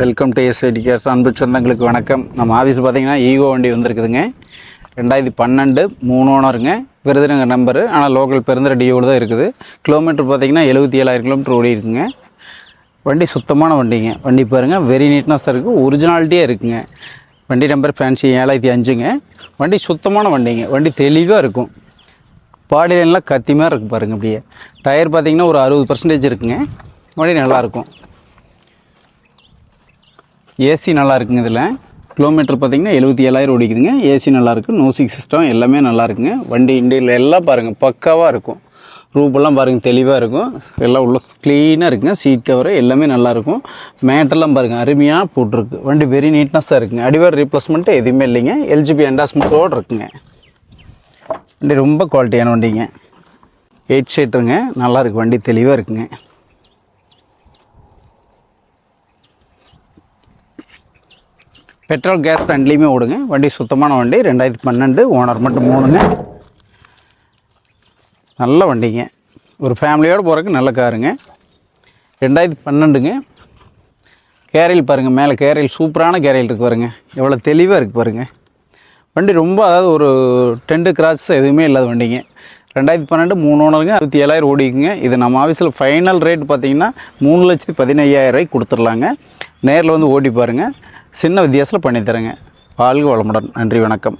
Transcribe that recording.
Welcome to S CARES அன்பு சொந்தங்களுக்கு வணக்கம். நம்ம ஆஃபீஸ் பார்த்தீங்கன்னா ஈகோ வண்டி வந்திருக்குதுங்க. ரெண்டாயிரத்தி பன்னெண்டு மூணு ஓனருங்க. விருதுநகர் நம்பரு ஆனால் லோக்கல் பெருந்தர டியோடு தான் இருக்குது. கிலோமீட்டர் பார்த்தீங்கன்னா எழுபத்தி ஏழாயிரம் கிலோமீட்டர் ஓடி இருக்குங்க வண்டி சுத்தமான வண்டிங்க. வண்டி பாருங்கள் வெரி நீட்னஸாக இருக்குது ஒரிஜினாலிட்டியாக இருக்குங்க. வண்டி நம்பர் ஃபேன்சி ஏழாயிரத்தி அஞ்சுங்க. வண்டி சுத்தமான வண்டிங்க. வண்டி தெளிவாக இருக்கும். பாடி லைன்லாம் கத்தி மாதிரி இருக்குது பாருங்கள் அப்படியே. டயர் பார்த்தீங்கன்னா ஒரு அறுபது பர்சன்டேஜ் இருக்குங்க. வண்டி நல்லாயிருக்கும் ஏசி நல்லா இருக்குங்க இதில். கிலோமீட்டர் பார்த்திங்கன்னா எழுபத்தி ஏழாயிரம் ஓடிக்குதுங்க. ஏசி நல்லாயிருக்கு. நோசிக் சிஸ்டம் எல்லாமே நல்லா இருக்குங்க வண்டி இண்டியில் எல்லாம் பாருங்கள் பக்காவாக இருக்கும். ரூப்பெல்லாம் பாருங்கள் தெளிவாக இருக்கும். எல்லாம் உள்ள க்ளீனாக இருக்குங்க. சீட் கவர் எல்லாமே நல்லாயிருக்கும். மேட்டெல்லாம் பாருங்கள் அருமையாக போட்டிருக்கு. வண்டி வெரி நீட்னஸாக இருக்குங்க. அடிவார் ரீப்ளேஸ்மெண்ட்டு எதுவுமே இல்லைங்க. எல்ஜிபி அண்டாஸ்மெண்ட்டோடு இருக்குங்க. வண்டி ரொம்ப குவாலிட்டியான வண்டிங்க. எயிட் சீட்டருங்க நல்லாயிருக்கு. வண்டி தெளிவாக இருக்குங்க. பெட்ரோல் கேஸ் ரெண்டுலேயுமே ஓடுங்க. வண்டி சுத்தமான வண்டி. ரெண்டாயிரத்தி பன்னெண்டு ஓனர் மட்டும் மூணுங்க. நல்ல வண்டிங்க. ஒரு ஃபேமிலியோடு போகிறதுக்கு நல்ல காருங்க. ரெண்டாயிரத்தி பன்னெண்டுங்க. கேரியல் பாருங்கள் மேலே கேரியல் சூப்பரான கேரியல் இருக்குது பாருங்க. எவ்வளோ தெளிவாக இருக்குது பாருங்கள் வண்டி ரொம்ப அதாவது ஒரு டென்ட்டு கிராஸ் எதுவுமே இல்லாத வண்டிங்க. ரெண்டாயிரத்தி பன்னெண்டு மூணு ஓனருங்க. அறுபத்தி ஏழாயிரம் ஓடிக்குங்க. இது நம்ம ஆஃபீஸில் ஃபைனல் ரேட் பார்த்தீங்கன்னா மூணு லட்சத்தி பதினையாயிரம் ரூபாய்க்கு கொடுத்துர்லாங்க நேரில் வந்து ஓட்டி பாருங்கள் சின்ன வித்தியாசத்தில் பண்ணித்தரேங்க. வாழ்க வளமுடன். நன்றி வணக்கம்.